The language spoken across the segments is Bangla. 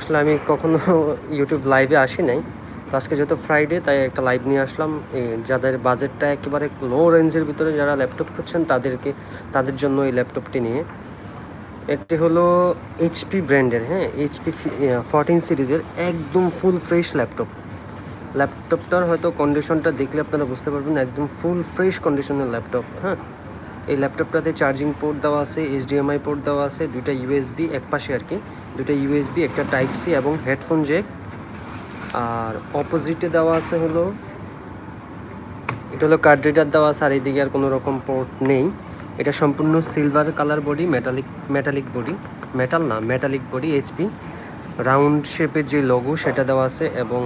আসলে আমি কখনো ইউটিউব লাইভে আসি নাই। তো আজকে যেহেতু ফ্রাইডে তাই একটা লাইভ নিয়ে আসলাম। যাদের বাজেটটা একেবারে লো রেঞ্জের ভিতরে যারা ল্যাপটপ খুঁজছেন, তাদেরকে, তাদের জন্য এই ল্যাপটপটি নিয়ে। একটি হলো এইচপি ব্র্যান্ডের হ্যাঁ? এইচপি ফোরটিন সিরিজের একদম ফুল ফ্রেশ ল্যাপটপ ল্যাপটপটার হয়তো কন্ডিশনটা দেখলে আপনারা বুঝতে পারবেন, একদম ফুল ফ্রেশ কন্ডিশনের ল্যাপটপ হ্যাঁ? এই ল্যাপটপটাতে চার্জিং পোর্ট দেওয়া আছে এইচডিএমআই পোর্ট দেওয়া আছে, দুইটা ইউএসবি এক পাশে আর কি। দুইটা ইউএসবি একটা টাইপ সি এবং হেডফোন জ্যাক আর অপোজিটে দেওয়া আছে হলো, এটা হলো কার্ড রিডার দেওয়া আছে, আর এইদিকে আর কোনো রকম পোর্ট নেই। এটা সম্পূর্ণ silver colour body metallic metallic body metal না মেটালিক বডি এইচপি রাউন্ড শেপের যে লগো সেটা দেওয়া আছে এবং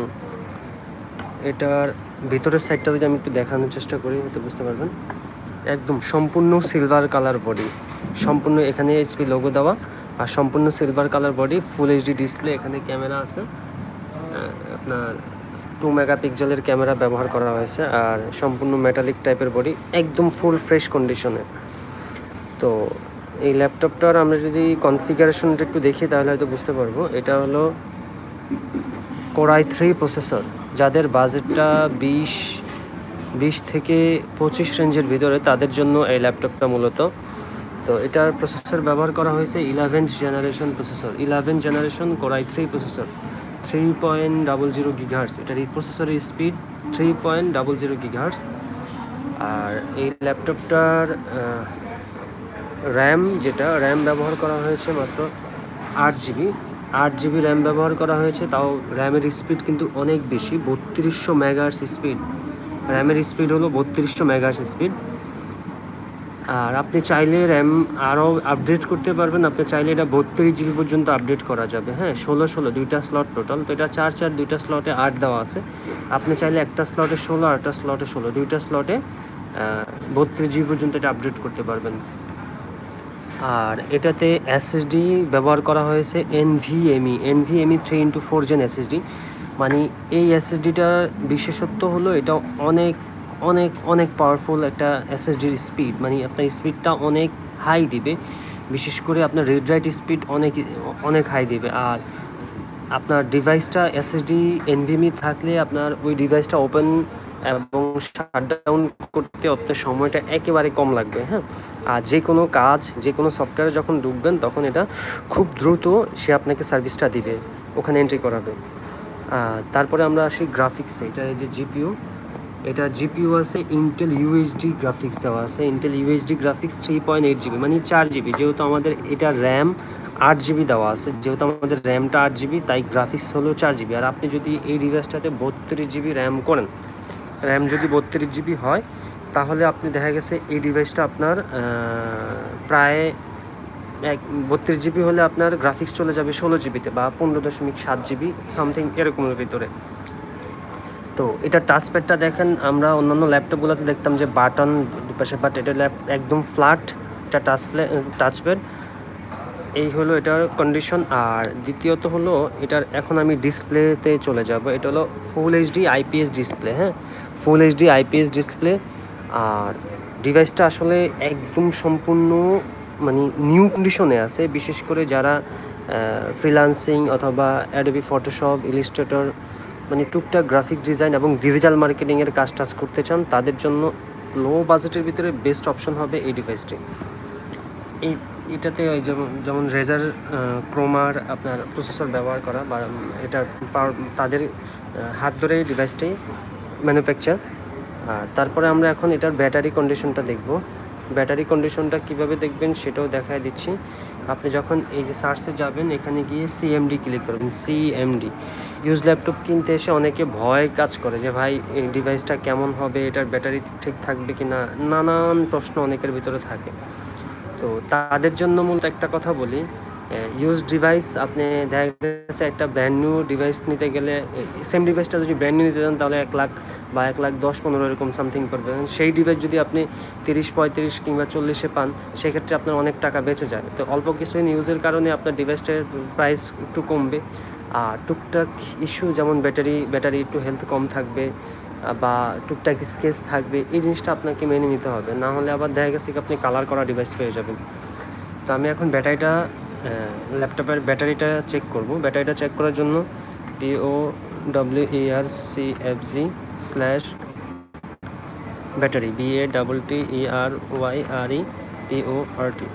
এটার ভিতরের সাইডটা যদি আমি একটু দেখানোর চেষ্টা করি, হয়তো বুঝতে পারবেন। একদম সম্পূর্ণ সিলভার কালার বডি সম্পূর্ণ এখানে এইচপি লোগো দেওয়া আর সম্পূর্ণ silver colour body full HD display এখানে ক্যামেরা আছে। আপনার টু মেগাপিক্সেলের ক্যামেরা ব্যবহার করা হয়েছে আর সম্পূর্ণ মেটালিক টাইপের বডি একদম ফুল ফ্রেশ কন্ডিশনে তো এই ল্যাপটপটার আমরা যদি কনফিগারেশনটা একটু দেখি তাহলে হয়তো বুঝতে পারব। এটা হলো কোরাই থ্রি প্রসেসর যাদের বাজেটটা বিশ বিশ থেকে পঁচিশ রেঞ্জের ভিতরে তাদের জন্য এই ল্যাপটপটা মূলত। তো এটার প্রসেসর ব্যবহার করা হয়েছে eleventh generation processor eleven generation Core i three processor three point double zero gigahertz এটার এই প্রসেসরের speed three point double zero gigahertz আর এই ল্যাপটপটার র্যাম যেটা র্যাম ব্যবহার করা হয়েছে মাত্র আট জিবি আট জিবি র্যাম ব্যবহার করা হয়েছে, তাও র্যামের স্পিড কিন্তু অনেক বেশি, বত্রিশশো মেগাহার্স স্পিড র্যামের স্পিড হলো বত্রিশশো মেগাহার্স স্পিড। আর আপনি চাইলে র্যাম আরও আপডেট করতে পারবেন। আপনি চাইলে এটা বত্রিশ জিবি পর্যন্ত আপডেট করা যাবে। হ্যাঁ ষোলো ষোলো, দুইটা স্লট টোটাল। তো এটা চার চার, দুইটা স্লটে আট দেওয়া আছে। আপনি চাইলে একটা স্লটে ষোলো একটা স্লটে ষোলো, দুইটা স্লটে বত্রিশ জিবি পর্যন্ত এটা আপডেট করতে পারবেন। আর এটাতে এসএসডি ব্যবহার করা হয়েছে NVMe NVMe three into four gen SSD মানে এই এসএসডিটার বিশেষত্ব হলো এটা অনেক অনেক অনেক পাওয়ারফুল একটা এসএসডির স্পিড মানে আপনার স্পিডটা অনেক হাই দিবে। বিশেষ করে আপনার রিড রাইট স্পিড অনেক অনেক হাই দিবে। আর আপনার ডিভাইসটা এসএসডি এনভিএমই থাকলে আপনার ওই ডিভাইসটা ওপেন এবং শাটডাউন করতে আপনার সময়টা একেবারে কম লাগবে হ্যাঁ? আর যে কোনো কাজ, যে কোনো সফটওয়্যারে যখন ঢুকবেন, তখন এটা খুব দ্রুত সে আপনাকে সার্ভিসটা দিবে, ওখানে এন্ট্রি করাবে। তারপরে আমরা আসি গ্রাফিক্সে এটা যে জিপিইউ এটা জিপিইউ আছে ইন্টেল ইউএসডি গ্রাফিক্স দেওয়া আছে। Intel UHD graphics three point eight GB মানে চার জিবি যেহেতু আমাদের এটা র্যাম আট জিবি দেওয়া আছে, যেহেতু আমাদের র্যামটা আট জিবি তাই গ্রাফিক্স হলো চার জিবি আর আপনি যদি এই ডিভাইসটাতে বত্রিশ জিবি র্যাম করেন র্যাম যদি বত্রিশ জিবি হয়, তাহলে আপনি দেখা গেছে এই ডিভাইসটা আপনার প্রায় এক বত্রিশ জিবি হলে আপনার গ্রাফিক্স চলে যাবে ষোলো জিবিতে বা পনেরো দশমিক সাত জিবি সামথিং এরকমের ভিতরে। তো এটা টাচপ্যাডটা দেখেন, আমরা অন্যান্য ল্যাপটপগুলোতে দেখতাম যে বাটন দুপাশে বাট এটা ল্যাপ একদম ফ্ল্যাট এটা টাচ টাচ টাচপ্যাড এই হলো এটার কন্ডিশন আর দ্বিতীয়ত হলো এটার এখন আমি ডিসপ্লেতে চলে যাব। এটা হলো ফুল এইচডি আইপিএস ডিসপ্লে হ্যাঁ? ফুল এইচডি আইপিএস ডিসপ্লে আর ডিভাইসটা আসলে একদম সম্পূর্ণ মানে নিউ কন্ডিশনে আছে, বিশেষ করে যারা ফ্রিলান্সিং অথবা অ্যাডবি ফটোশপ ইলিস্ট্রেটর মানে টুকটাক গ্রাফিক্স ডিজাইন এবং ডিজিটাল মার্কেটিংয়ের কাজ টাজ করতে চান, তাদের জন্য লো বাজেটের ভিতরে বেস্ট অপশন হবে এই ডিভাইসটি এই, এটাতে ওই যেমন যেমন রেজার ক্রোমার আপনার প্রসেসর ব্যবহার করা বা এটা তাদের হাত ধরে ডিভাইসটি ম্যানুফ্যাকচার আর তারপরে আমরা এখন এটার ব্যাটারি কন্ডিশনটা দেখব। ব্যাটারি কন্ডিশনটা কীভাবে দেখবেন সেটাও দেখায় দিচ্ছি। আপনি যখন এই যে সার্চে যাবেন, এখানে গিয়ে সিএমডি ক্লিক করবেন সিএমডি ইউজ ল্যাপটপ কিনতে এসে অনেকে ভয় কাজ করে যে, ভাই এই ডিভাইসটা কেমন হবে? এটার ব্যাটারি ঠিক থাকবে কি না নানান প্রশ্ন অনেকের ভিতরে থাকে। তো তাদের জন্য মূলত একটা কথা বলি ইউজ ডিভাইস আপনি দেখা গেছে একটা ব্র্যান্ড নিউ ডিভাইস নিতে গেলে সেম ডিভাইসটা যদি ব্র্যান্ড নিউ নিতে চান, তাহলে এক লাখ বা এক লাখ দশ পনেরো এরকম সামথিং পড়বে। সেই ডিভাইস যদি আপনি তিরিশ, পঁয়ত্রিশ কিংবা চল্লিশে পান, সেক্ষেত্রে আপনার অনেক টাকা বেঁচে যায়। তো অল্প কিছুদিন ইউজের কারণে আপনার ডিভাইসটার প্রাইস একটু কমবে। আর টুকটাক ইস্যু যেমন ব্যাটারি ব্যাটারি একটু হেলথ কম থাকবে, বা টুকটাক স্কেচ থাকবে, এই জিনিসটা আপনাকে মেনে নিতে হবে। না হলে আবার দেখা গেছে আপনি কালার করা ডিভাইস পেয়ে যাবেন। তো আমি এখন ব্যাটারিটা ল্যাপটপের ব্যাটারিটা চেক করব। ব্যাটারিটা চেক করার জন্য P O E R C F G slash battery B A double T E R Y R E P O R T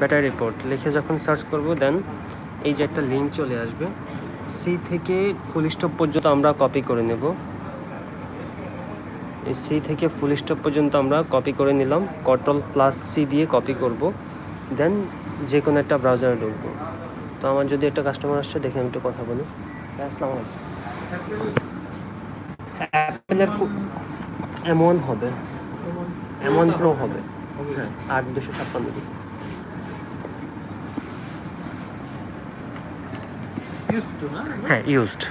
battery report লিখে যখন সার্চ করব দেন এই যে একটা লিঙ্ক চলে আসবে সি থেকে ফুল স্টপ পর্যন্ত আমরা কপি করে নেব। সি থেকে ফুল স্টপ পর্যন্ত আমরা কপি করে নিলাম। কন্ট্রোল প্লাস সি দিয়ে কপি করব। দেন যে কোনো একটা ব্রাউজারে ঢুকবো। তো আমার যদি একটা কাস্টমার আসছে দেখে আমি একটু কথা বলি। আসসালামু অ্যাপেলের এমন হবে এমন প্রো হবে। হ্যাঁ আট দুশো ছাপ্পান্ন জিবি? হ্যাঁ ইউজড